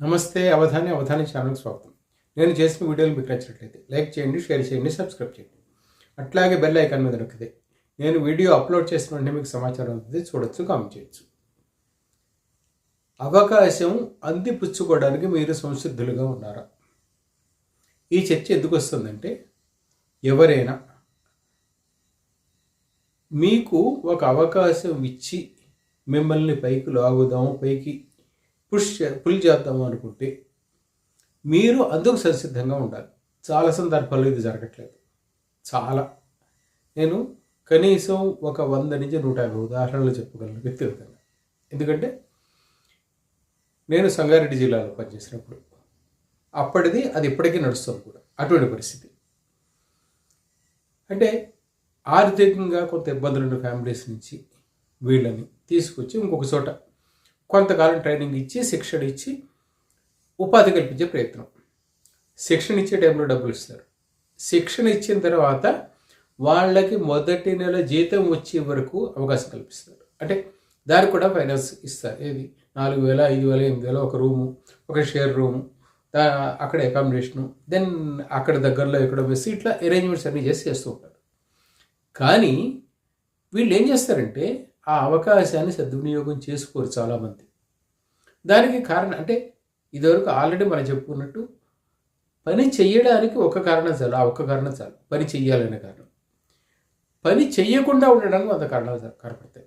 నమస్తే అవధాని అవధాని ఛానల్కి స్వాగతం. నేను చేసిన వీడియోలు మీకు నచ్చినట్లయితే లైక్ చేయండి షేర్ చేయండి సబ్స్క్రైబ్ చేయండి. అట్లాగే బెల్ ఐకాన్ మీద నొక్కితే నేను వీడియో అప్లోడ్ చేసిన వెంటనే మీకు సమాచారం అవుతుంది చూడొచ్చు కామెంట్ చేయొచ్చు. అవకాశం అందిపుచ్చుకోవడానికి మీరు సంసిద్ధులుగా ఉన్నారా? ఈ చర్చ ఎందుకు వస్తుందంటే ఎవరైనా మీకు ఒక అవకాశం ఇచ్చి మిమ్మల్ని పైకి లాగుదాం పైకి పుష్ చే- పుల్ చేద్దాం అనుకుంటే మీరు అందుకు సంసిద్ధంగా ఉండాలి. చాలా సందర్భాల్లో ఇది జరగట్లేదు. చాలా. నేను కనీసం ఒక వంద నుంచి నూట యాభై ఉదాహరణలు చెప్పగలను వ్యక్తిగతంగా. ఎందుకంటే నేను సంగారెడ్డి జిల్లాలో పనిచేసినప్పుడు అప్పటిది అది ఇప్పటికీ నడుస్తుంది కూడా. అటువంటి పరిస్థితి. అంటే ఆర్థికంగా కొంత ఇబ్బందులు ఉన్న ఫ్యామిలీస్ నుంచి వీళ్ళని తీసుకొచ్చి ఇంకొక చోట కొంతకాలం ట్రైనింగ్ ఇచ్చి శిక్షణ ఇచ్చి ఉపాధి కల్పించే ప్రయత్నం. శిక్షణ ఇచ్చే టైంలో డబ్బులు ఇస్తారు. శిక్షణ ఇచ్చిన తర్వాత వాళ్ళకి మొదటి నెల జీతం వచ్చే వరకు అవకాశం కల్పిస్తారు. అంటే దానికి కూడా ఫైనాన్స్ ఇస్తారు. ఏది? నాలుగు వేల ఐదు వేల ఎనిమిది వేల ఒక రూము ఒక షేర్ రూము దా అక్కడ అకామిడేషను దెన్ అక్కడ దగ్గరలో ఎక్కడ వేసి ఇట్లా అరేంజ్మెంట్స్ అన్నీ చేసి చేస్తూ ఉంటారు. కానీ వీళ్ళు ఏం చేస్తారంటే ఆ అవకాశాన్ని సద్వినియోగం చేసుకోరు చాలామంది. దానికి కారణం అంటే ఇదివరకు ఆల్రెడీ మనం చెప్పుకున్నట్టు పని చేయడానికి ఒక కారణం చాలు ఆ ఒక్క కారణం చాలు. పని చెయ్యాలనే కారణం. పని చెయ్యకుండా ఉండడానికి వంద కారణాలు కనపడతాయి.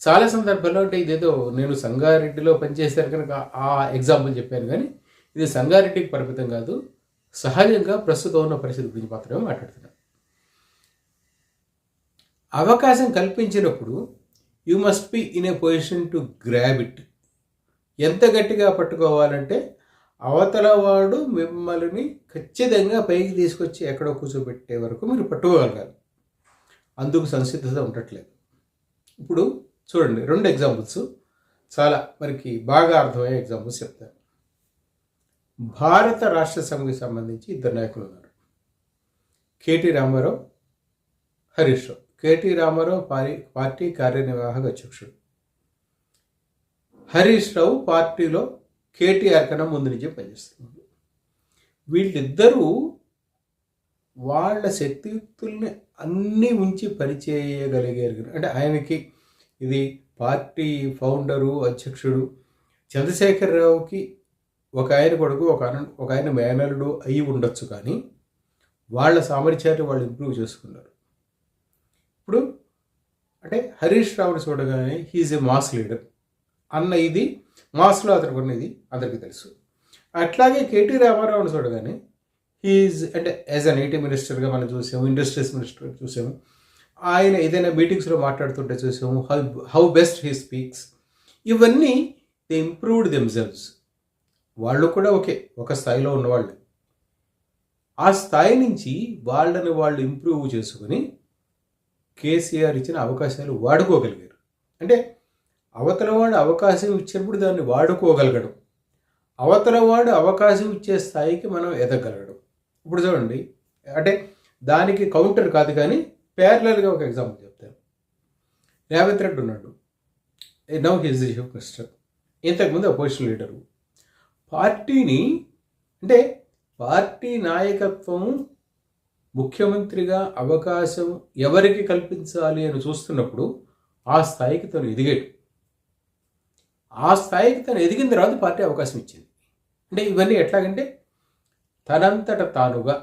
చాలా సందర్భాల్లో అంటే ఇదేదో నేను సంగారెడ్డిలో పనిచేశాను కనుక ఆ ఎగ్జాంపుల్ చెప్పాను కానీ ఇది సంగారెడ్డికి పరిమితం కాదు సహజంగా ప్రస్తుతం ఉన్న పరిస్థితి గురించి మాత్రమే మాట్లాడుతున్నాను. అవకాశం కల్పించినప్పుడు you must be in a position to grab it ఎంత గట్టిగా పట్టుకోవాలంటే అవతల వాడు మిమ్మల్ని ఖచ్చితంగా పైకి తీసుకొచ్చి ఎక్కడో కూర్చోబెట్టే వరకు మీరు పట్టుకోగలగాలి. అందుకు సంసిద్ధత ఉండట్లేదు. ఇప్పుడు చూడండి రెండు ఎగ్జాంపుల్స్ చాలా మనకి బాగా అర్థమయ్యే ఎగ్జాంపుల్స్ చెప్తాను. భారత రాష్ట్ర సమితికి సంబంధించి ఇద్దరు నాయకులు ఉన్నారు. కేటీ రామారావు హరీష్ రావు. కేటీ రామారావు పారి పార్టీ కార్యనిర్వాహక అధ్యక్షుడు. హరీష్ రావు పార్టీలో కేటీఆర్ కన్నా ముందు నుంచే పనిచేస్తున్నారు. వీళ్ళిద్దరూ వాళ్ళ శక్తియుక్తుల్ని అన్నీ ఉంచి పనిచేయగలిగారు అంటే ఆయనకి ఇది పార్టీ ఫౌండరు అధ్యక్షుడు చంద్రశేఖరరావుకి ఒక ఆయన కొడుకు ఒక ఆయన ఒక ఆయన మేనల్లుడు అయి ఉండొచ్చు కానీ వాళ్ళ సామర్థ్యాన్ని వాళ్ళు ఇంప్రూవ్ చేసుకున్నారు. ఇప్పుడు అంటే హరీష్ రావుని చూడగానే హీఈస్ ఏ మాస్ లీడర్ అన్న ఇది మాస్లో అతనికి ఉన్నది అందరికీ తెలుసు. అట్లాగే కేటీ రామారావుని చూడగానే హీఈస్ అంటే యాజ్ అన్ ఐటీ మినిస్టర్గా మనం చూసాము ఇండస్ట్రీస్ మినిస్టర్ చూసాము. ఆయన ఏదైనా మీటింగ్స్లో మాట్లాడుతుంటే చూసాము how how best he speaks ఇవన్నీ దే ఇంప్రూవ్డ్ దెమ్సెల్వ్స్ వాళ్ళు కూడా ఓకే ఒక స్థాయిలో ఉన్నవాళ్ళు ఆ స్థాయి నుంచి వాళ్ళని వాళ్ళు ఇంప్రూవ్ చేసుకుని కేసీఆర్ ఇచ్చిన అవకాశాలు వాడుకోగలిగారు. అంటే అవతల వాడు అవకాశం ఇచ్చినప్పుడు దాన్ని వాడుకోగలగడం. అవతల వాడు అవకాశం ఇచ్చే స్థాయికి మనం ఎదగలగడం. ఇప్పుడు చూడండి అంటే దానికి కౌంటర్ కాదు కానీ ప్యారలల్గా ఒక ఎగ్జాంపుల్ చెప్తాను. రేవంత్ రెడ్డి ఉన్నాడు. నౌ హిజ్ చీఫ్ మినిస్టర్ ఇంతకుముందు అపోజిషన్ లీడరు పార్టీని అంటే పార్టీ నాయకత్వం ముఖ్యమంత్రిగా అవకాశం ఎవరికి కల్పించాలి అని చూస్తున్నప్పుడు ఆ స్థాయికి తను ఎదిగాడు. ఆ స్థాయికి తను ఎదిగిన తర్వాత పార్టీ అవకాశం ఇచ్చింది. అంటే ఇవన్నీ ఎట్లాగంటే తనంతట తానుగా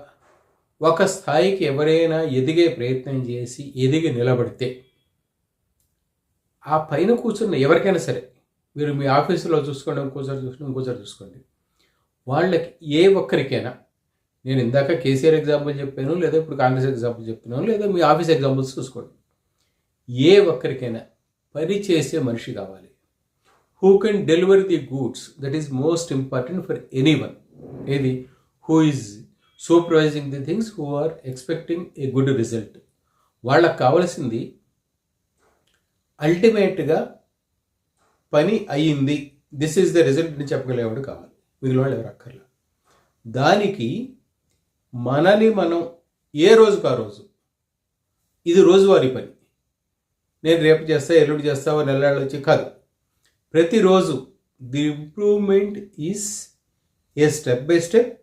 ఒక స్థాయికి ఎవరైనా ఎదిగే ప్రయత్నం చేసి ఎదిగి నిలబడితే ఆ పైన కూర్చున్న ఎవరికైనా సరే మీరు మీ ఆఫీసులో చూసుకోండి ఇంకోసారి చూసుకోండి ఇంకోసారి చూసుకోండి వాళ్ళకి ఏ ఒక్కరికైనా నేను ఇందాక కేసీఆర్ ఎగ్జాంపుల్ చెప్పాను లేదా ఇప్పుడు కాంగ్రెస్ ఎగ్జాంపుల్ చెప్తున్నాను లేదా మీ ఆఫీస్ ఎగ్జాంపుల్స్ చూసుకోండి. ఏ ఒక్కరికైనా పని చేసే మనిషి కావాలి. Who can deliver the goods that is most important for anyone ఏది? Who is supervising the things who are expecting a good result వాళ్ళకి కావాల్సింది అల్టిమేట్గా పని అయ్యింది. దిస్ ఈజ్ ద రిజల్ట్ అని చెప్పగలిగేవాడు కావాలి. మిగిలిన వాళ్ళు ఎవరు అక్కర్లా దానికి మనని మనం ఏ రోజుకు ఆ రోజు? ఇది రోజువారీ పని. నేను రేపు చేస్తా ఎల్లుండి చేస్తా ఓ నెలలు వచ్చి కాదు. ప్రతిరోజు the improvement is a step by step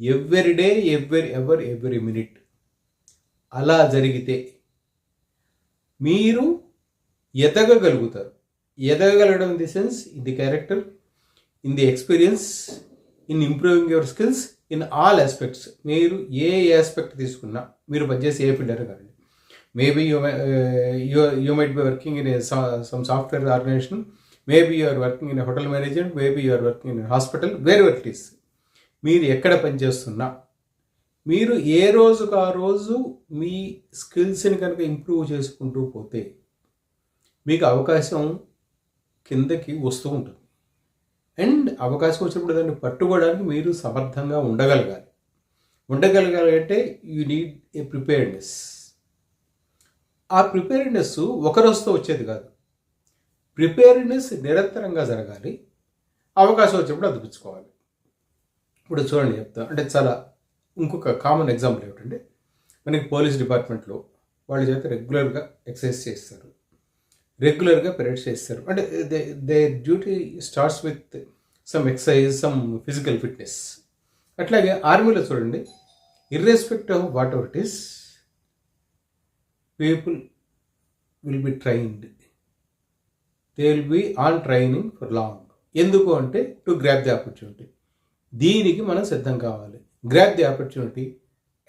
every day every ever every minute. అలా జరిగితే మీరు ఎదగగలుగుతారు. ఎదగగలగడం in the sense in the character in the experience in improving your skills in all aspects మీరు ఏ ఆస్పెక్ట్ తీసుకున్నా మీరు పనిచేసి ఏ ఫీల్డర్ కానీ maybe you you you might be working in some software organisation maybe you are working in hotel management maybe you are working in hospital వేరే it is మీరు ఎక్కడ పనిచేస్తున్నా మీరు ఏ రోజుకు ఆ రోజు మీ స్కిల్స్ని కనుక ఇంప్రూవ్ చేసుకుంటూ పోతే మీకు అవకాశం కిందకి వస్తూ ఉంటుంది. అండ్ అవకాశం వచ్చినప్పుడు దాన్ని పట్టుకోవడానికి మీరు సమర్థంగా ఉండగలగాలి. ఉండగలగాలంటే యూ నీడ్ ఏ ప్రిపేర్నెస్ ఆ ప్రిపేర్నెస్ ఒక రోజుతో వచ్చేది కాదు. ప్రిపేర్నెస్ నిరంతరంగా జరగాలి. అవకాశం వచ్చినప్పుడు అదిపించుకోవాలి ఇప్పుడు చూడండి చెప్తా. అంటే చాలా ఇంకొక కామన్ ఎగ్జాంపుల్ ఏమిటంటే మనకి పోలీస్ డిపార్ట్మెంట్లో వాళ్ళ చేత రెగ్యులర్గా ఎక్సర్సైజ్ చేస్తారు. రెగ్యులర్గా పెరేడ్స్ చేస్తారు. అంటే they they duty starts with some exercise some physical fitness. అట్లాగే ఆర్మీలో చూడండి. Irrespective of whatever it is people will be trained. They will be on training for long. ఎందుకు అంటే టు గ్రాప్ ది ఆపర్చునిటీ. దీనికి మనం సిద్ధం కావాలి. Grab the opportunity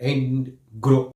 and grow.